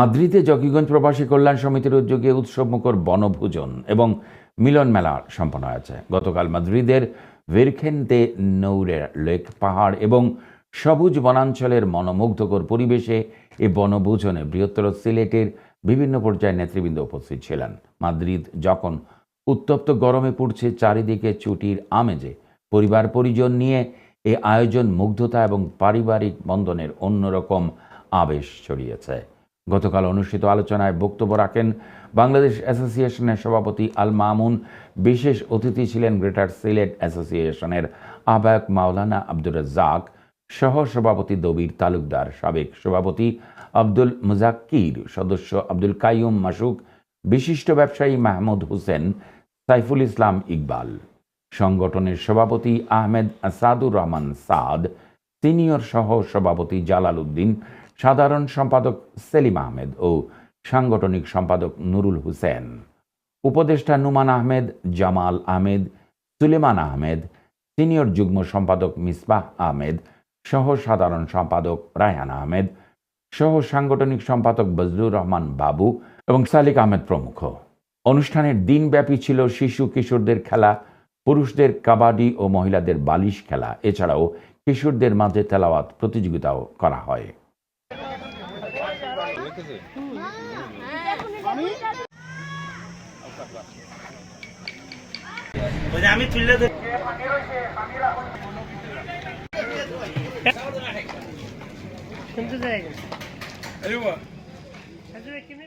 মাদ্রিদে জকিগঞ্জ প্রবাসী কল্যাণ সমিতির উদ্যোগে উৎসবমুখর বনভোজন এবং মিলন মেলা সম্পন্ন হয়েছে। গতকাল মাদ্রিদের ভেরখেনতে নৌরের লেক পাহাড় এবং সবুজ বনাঞ্চলের মনোমুগ্ধকর পরিবেশে এ বনভোজনে বৃহত্তর সিলেটের বিভিন্ন পর্যায়ের নেতৃবৃন্দ উপস্থিত ছিলেন। মাদ্রিদ যখন উত্তপ্ত গরমে পড়ছে, চারিদিকে ছুটির আমেজে পরিবার পরিজন নিয়ে এ আয়োজন মুগ্ধতা এবং পারিবারিক বন্ধনের অন্যরকম আবেশ ছড়িয়েছে। গতকাল অনুষ্ঠিত আলোচনায় বক্তব্য রাখেন বাংলাদেশ অ্যাসোসিয়েশনের সভাপতি আল মামুন। বিশেষ অতিথি ছিলেন গ্রেটার সিলেট অ্যাসোসিয়েশনের আহ্বায়ক মাওলানা আব্দুর রাজ্জাক, সহ সভাপতি দবির তালুকদার সাবেক সভাপতি আব্দুল মুজাক্কির, সদস্য আব্দুল কাইয়ুম মাসুক, বিশিষ্ট ব্যবসায়ী মাহমুদ হোসেন, সাইফুল ইসলাম ইকবাল। সংগঠনের সভাপতি আহমেদ আসাদুর রহমান সাদ, সিনিয়র সহ সভাপতি জালাল উদ্দিন সাধারণ সম্পাদক সেলিম আহমেদ ও সাংগঠনিক সম্পাদক নুরুল হুসেন। উপদেষ্টা নুমান আহমেদ, জামাল আহমেদ, সুলেমান আহমেদ, সিনিয়র যুগ্ম সম্পাদক মিসবাহ আহমেদ, সহ সাধারণ সম্পাদক রায়হান আহমেদ, সহ সাংগঠনিক সম্পাদক বজলুর রহমান বাবু এবং সালিক আহমেদ প্রমুখ। অনুষ্ঠানের দিনব্যাপী ছিল শিশু কিশোরদের খেলা, পুরুষদের কাবাডি ও মহিলাদের বালিশ খেলা। এছাড়াও কিশোরদের মাঝে তেলাওয়াত প্রতিযোগিতাও করা হয়। ওই যে আমি তুললে ধরি। শুনতে চাই আচ্ছা কেমনি